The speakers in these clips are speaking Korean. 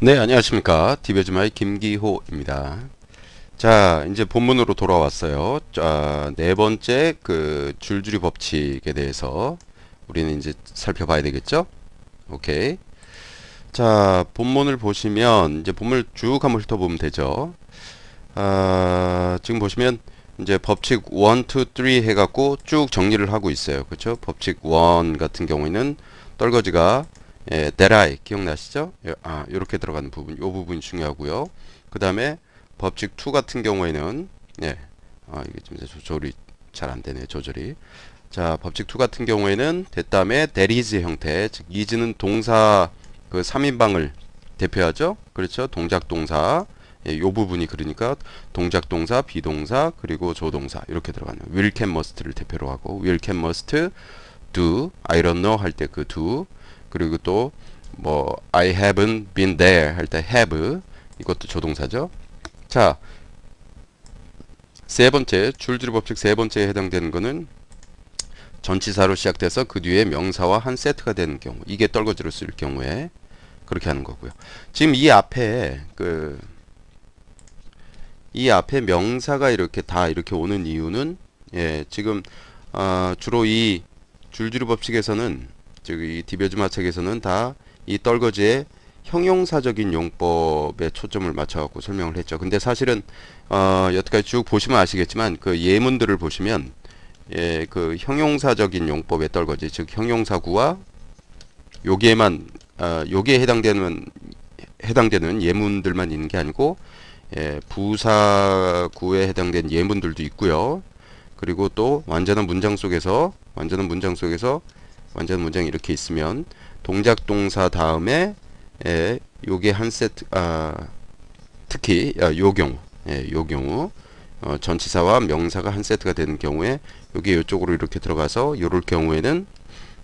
네, 안녕하십니까. 디베즈마의 김기호입니다. 자, 이제 본문으로 돌아왔어요. 자, 네 번째 그 줄줄이 법칙에 대해서 우리는 이제 살펴봐야 되겠죠? 오케이. 자, 본문을 보시면 이제 본문을 쭉 한번 훑어보면 되죠. 아, 지금 보시면 이제 법칙 1, 2, 3 해갖고 쭉 정리를 하고 있어요. 그렇죠? 법칙 1 같은 경우에는 떨거지가 예, 데라이 기억나시죠? 예, 아, 이렇게 들어가는 부분, 이 부분이 중요하고요. 그 다음에 법칙 2 같은 경우에는 예, 아, 이게 좀 조절이 잘 안 되네요. 조절이. 자, 법칙 2 같은 경우에는 됐다음에 데리즈 형태, 즉 이즈는 동사 그 3인방을 대표하죠. 그렇죠? 동작 동사. 예, 요 부분이 그러니까 동작 동사, 비동사, 그리고 조동사 이렇게 들어가는 will can must를 대표로 하고 will can must do I don't know 할 때 그 do 그리고 또 뭐 I haven't been there 할 때 have 이것도 조동사죠. 자, 세 번째 줄줄이 법칙 세 번째에 해당되는 거는 전치사로 시작돼서 그 뒤에 명사와 한 세트가 되는 경우 이게 떨거지로 쓸 경우에 그렇게 하는 거고요. 지금 이 앞에 그 이 앞에 명사가 이렇게 다 이렇게 오는 이유는 예, 지금 어, 주로 이 줄줄이 법칙에서는 즉 이 디베즈마 책에서는 다 이 떨거지의 형용사적인 용법에 초점을 맞춰갖고 설명을 했죠. 근데 사실은 어, 여태까지 쭉 보시면 아시겠지만 그 예문들을 보시면 예, 그 형용사적인 용법의 떨거지, 즉 형용사구와 여기에만 어, 여기에 해당되는 해당되는 예문들만 있는 게 아니고 예, 부사구에 해당된 예문들도 있고요. 그리고 또 완전한 문장 속에서 완전한 문장 속에서 완전한 문장이 이렇게 있으면 동작 동사 다음에 예, 요게 한 세트 아, 특히 아, 요 경우 예, 요 경우 어, 전치사와 명사가 한 세트가 되는 경우에 여기 이쪽으로 이렇게 들어가서 요럴 경우에는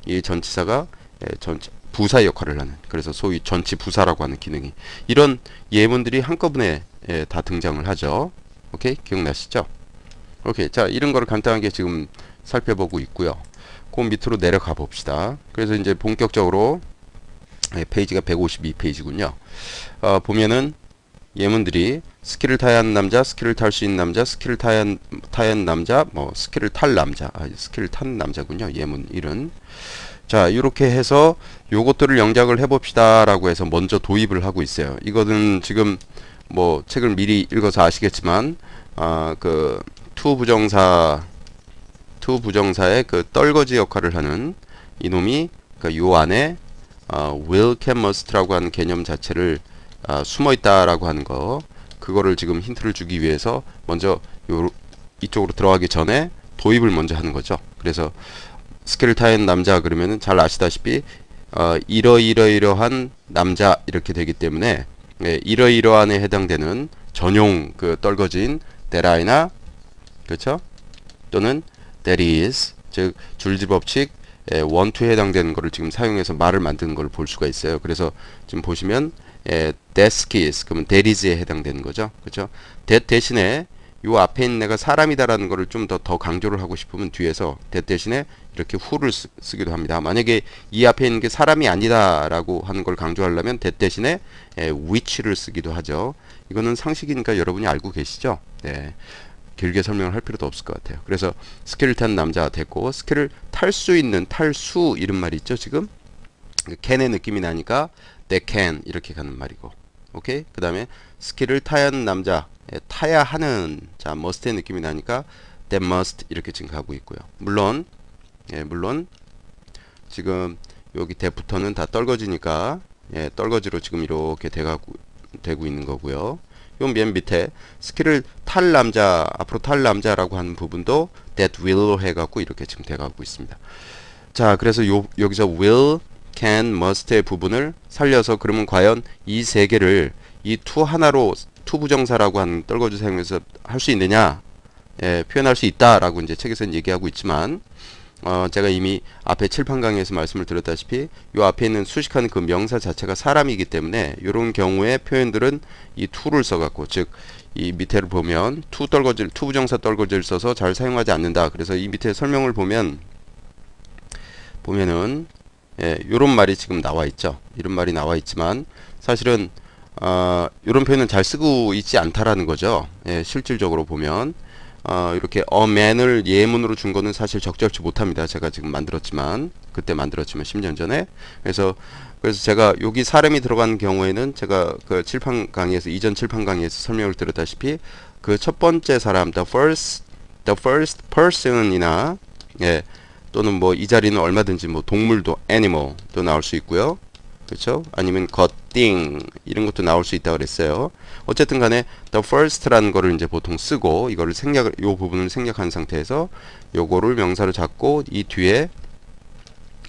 이 전치사가 예, 전 부사 역할을 하는 그래서 소위 전치 부사라고 하는 기능이 이런 예문들이 한꺼번에 예, 다 등장을 하죠. 오케이 기억나시죠? 오케이 자 이런 거를 간단하게 지금 살펴보고 있고요. 그 밑으로 내려가 봅시다. 그래서 이제 본격적으로 예, 페이지가 152페이지군요. 어, 보면은 예문들이 스키를 타야 하는 남자, 스키를 탈 수 있는 남자, 스키를 타야, 타야 하는 남자, 뭐 스키를 탈 남자, 아, 스키를 타는 남자군요. 예문 이런. 자, 이렇게 해서 요것들을 영작을 해봅시다 라고 해서 먼저 도입을 하고 있어요. 이거는 지금 뭐 책을 미리 읽어서 아시겠지만, 아, 그 투 부정사, 투 부정사의 그 떨거지 역할을 하는 이놈이 그 요 안에 어, will, can, must라고 하는 개념 자체를 아, 숨어 있다라고 하는 거 그거를 지금 힌트를 주기 위해서 먼저 요 이쪽으로 들어가기 전에 도입을 먼저 하는 거죠. 그래서 스킬을 타인 남자 그러면은 잘 아시다시피 어, 이러이러이러한 남자 이렇게 되기 때문에 예, 이러이러한에 해당되는 전용 그 떨거진 데라이나 그렇죠? 또는 that is 즉 줄지 법칙 예, 원투에 해당되는 거를 지금 사용해서 말을 만드는 걸 볼 수가 있어요. 그래서 지금 보시면 예, that is 그러면 that is에 해당되는 거죠. 그렇죠? that 대신에 요 앞에 있는 애가 사람이다라는 거를 좀더 더 강조를 하고 싶으면 뒤에서 that 대신에 이렇게 who를 쓰, 기도 합니다. 만약에 이 앞에 있는 게 사람이 아니다라고 하는 걸 강조하려면 that 대신에 예, which를 쓰기도 하죠. 이거는 상식이니까 여러분이 알고 계시죠? 네. 길게 설명을 할 필요도 없을 것 같아요. 그래서 스키를 탄 남자가 됐고 스키를 탈 수 있는 탈수 이런 말이 있죠 지금 캔의 느낌이 나니까 they can 이렇게 가는 말이고 오케이 그 다음에 스키를 타야 하는 남자 예, 타야 하는 자 must의 느낌이 나니까 that must 이렇게 지금 가고 있고요. 물론 예, 물론 지금 여기 대부터는 다 떨거지니까 예, 떨거지로 지금 이렇게 돼가고 되고 있는 거고요. 요 맨 밑에 스킬을 탈 남자 앞으로 탈 남자라고 하는 부분도 that will로 해갖고 이렇게 지금 돼가고 있습니다. 자 그래서 요, 여기서 will, can, must의 부분을 살려서 그러면 과연 이 세 개를 이투 하나로 투 부정사라고 하는 떨거지 사용해서 할 수 있느냐 예, 표현할 수 있다라고 이제 책에서는 얘기하고 있지만 어, 제가 이미 앞에 칠판 강의에서 말씀을 드렸다시피 요 앞에 있는 수식하는 그 명사 자체가 사람이기 때문에 이런 경우에 표현들은 이 to를 써갖고 즉 이 밑에를 보면 to 떨거질 to 부정사 떨거지를 써서 잘 사용하지 않는다. 그래서 이 밑에 설명을 보면 보면은 예, 요런 말이 지금 나와 있죠. 이런 말이 나와 있지만 사실은 어, 이런 표현은 잘 쓰고 있지 않다라는 거죠. 예, 실질적으로 보면 어, 이렇게 a man을 예문으로 준 거는 사실 적절치 못합니다. 제가 지금 만들었지만 그때 만들었지만 10년 전에 그래서 그래서 제가 여기 사람이 들어간 경우에는 제가 그 칠판 강의에서 이전 칠판 강의에서 설명을 드렸다시피 그 첫 번째 사람 the first the first person이나 예 또는 뭐 이 자리는 얼마든지 뭐 동물도 animal도 나올 수 있고요. 그렇죠? 아니면 것, thing 이런 것도 나올 수 있다 그랬어요. 어쨌든 간에 the first라는 거를 이제 보통 쓰고 이거를 생략을 요 부분을 생략한 상태에서 요거를 명사로 잡고 이 뒤에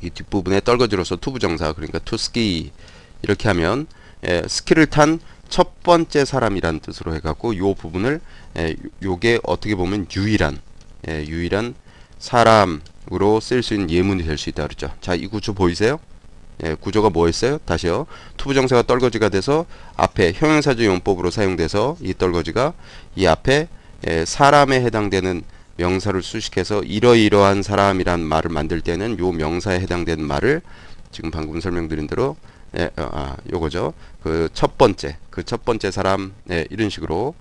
이 뒷부분에 떨거지로서 투부정사 그러니까 to ski 이렇게 하면 예, 스키를 탄 첫 번째 사람이란 뜻으로 해갖고 요 부분을 예, 요게 어떻게 보면 유일한 예, 유일한 사람으로 쓸 수 있는 예문이 될 수 있다 그랬죠. 자, 이 구조 보이세요? 예, 구조가 뭐였어요? 다시요. 투부정사가 떨거지가 돼서 앞에 형용사적 용법으로 사용돼서 이 떨거지가 이 앞에 예, 사람에 해당되는 명사를 수식해서 이러이러한 사람이란 말을 만들 때는 요 명사에 해당되는 말을 지금 방금 설명드린 대로 예, 어, 아, 요거죠. 그 첫 번째, 그 첫 번째 사람, 예, 이런 식으로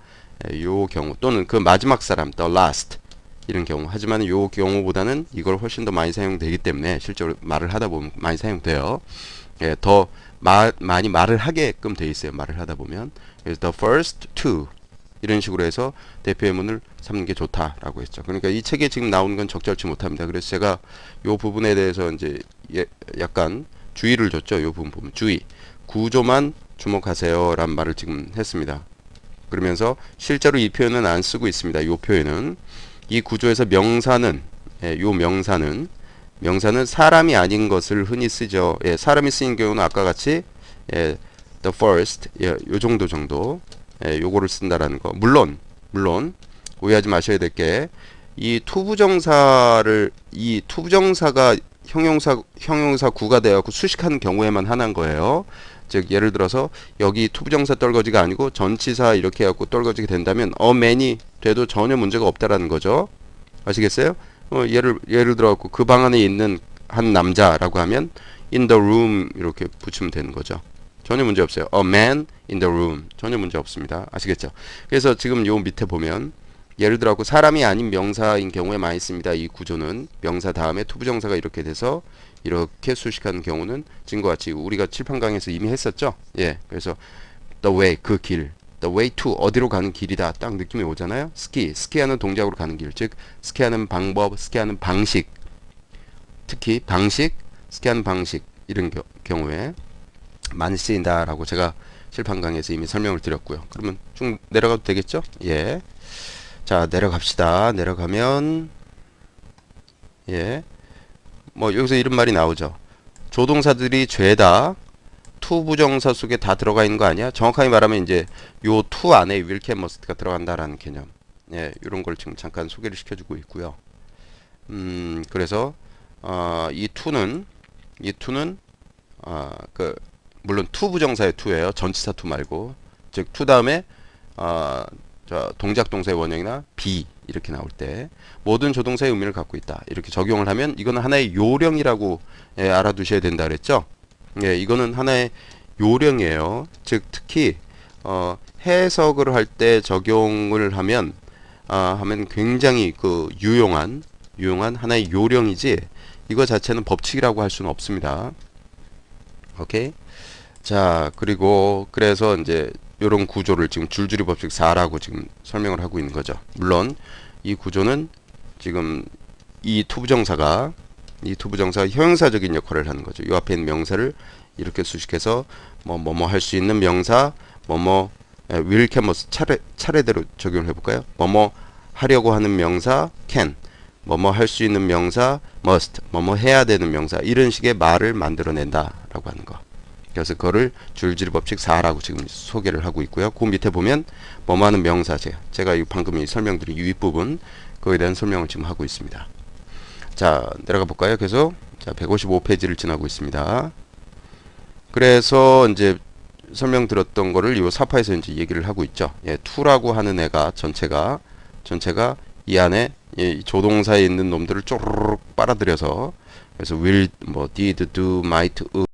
예, 요 경우 또는 그 마지막 사람, the last 이런 경우. 하지만 요 경우보다는 이걸 훨씬 더 많이 사용되기 때문에 실제로 말을 하다 보면 많이 사용돼요. 예, 더 마, 많이 말을 하게끔 돼 있어요. 말을 하다 보면. 그래서 the first two 이런 식으로 해서 대표 예문을 삼는 게 좋다라고 했죠. 그러니까 이 책에 지금 나오는 건 적절치 못합니다. 그래서 제가 요 부분에 대해서 이제 예, 약간 주의를 줬죠. 요 부분 보면 주의. 구조만 주목하세요란 말을 지금 했습니다. 그러면서 실제로 이 표현은 안 쓰고 있습니다. 요 표현은 이 구조에서 명사는 예, 요 명사는 명사는 사람이 아닌 것을 흔히 쓰죠. 예, 사람이 쓰인 경우는 아까 같이 예, the first 예, 요 정도 정도 예, 요거를 쓴다라는 거. 물론 물론 오해하지 마셔야 될 게 이 투부정사를 이 투부정사가 형용사 형용사 구가 되어 갖고 수식하는 경우에만 하는 거예요. 즉 예를 들어서 여기 투부정사 떨거지가 아니고 전치사 이렇게 해갖고 떨거지게 된다면 man이 돼도 전혀 문제가 없다라는 거죠. 아시겠어요? 어, 예를 예를 들어갖고 그 방 안에 있는 한 남자라고 하면 in the room 이렇게 붙이면 되는 거죠. 전혀 문제 없어요. A man in the room 전혀 문제 없습니다. 아시겠죠? 그래서 지금 요 밑에 보면 예를 들어 사람이 아닌 명사인 경우에 많이 씁니다. 이 구조는 명사 다음에 투부정사가 이렇게 돼서 이렇게 수식하는 경우는 지금과 같이 우리가 칠판 강에서 이미 했었죠. 예, 그래서 the way 그 길, the way to 어디로 가는 길이다 딱 느낌이 오잖아요. 스키, 스키하는 동작으로 가는 길, 즉 스키하는 방법, 스키하는 방식, 특히 방식, 스키하는 방식 이런 겨, 경우에 많이 쓰인다라고 제가 칠판 강에서 이미 설명을 드렸고요. 그러면 쭉 내려가도 되겠죠? 예. 자 내려갑시다 내려가면 예 뭐 여기서 이런 말이 나오죠. 조동사들이 죄다 투 부정사 속에 다 들어가 있는 거 아니야? 정확하게 말하면 이제 요 투 안에 must가 들어간다라는 개념. 예 이런 걸 지금 잠깐 소개를 시켜주고 있고요. 음 그래서 어, 이 투는 이 투는 어, 그 물론 투 부정사의 투예요. 전치사 투 말고. 즉 투 다음에 어, 자, 동작 동사의 원형이나 be 이렇게 나올 때 모든 조동사의 의미를 갖고 있다. 이렇게 적용을 하면 이거는 하나의 요령이라고 예, 알아두셔야 된다 그랬죠. 예, 이거는 하나의 요령이에요. 즉 특히 어, 해석을 할 때 적용을 하면 아, 하면 굉장히 그 유용한 유용한 하나의 요령이지 이거 자체는 법칙이라고 할 수는 없습니다. 오케이. 자, 그리고 그래서 이제 이런 구조를 지금 줄줄이 법칙 4라고 지금 설명을 하고 있는 거죠. 물론 이 구조는 지금 이 투부정사가 이 투부정사가 형용사적인 역할을 하는 거죠. 이 앞에 있는 명사를 이렇게 수식해서 뭐 뭐뭐 할 수 있는 명사 뭐뭐 will can must 차례 차례대로 적용을 해볼까요? 뭐뭐 하려고 하는 명사 can 뭐뭐 할 수 있는 명사 must 뭐뭐 해야 되는 명사 이런 식의 말을 만들어낸다 라고 하는 거. 그래서 그거를 줄줄이 법칙 4라고 지금 소개를 하고 있고요. 그 밑에 보면 뭐뭐 하는 명사제. 제가 방금 설명드린 윗 부분 그거에 대한 설명을 지금 하고 있습니다. 자, 내려가 볼까요? 계속. 자, 155페이지를 지나고 있습니다. 그래서 이제 설명 들었던 거를 이 사파에서 이제 얘기를 하고 있죠. 예, 투라고 하는 애가 전체가 전체가 이 안에 이 조동사에 있는 놈들을 쪼르륵 빨아들여서 그래서 will 뭐 did do might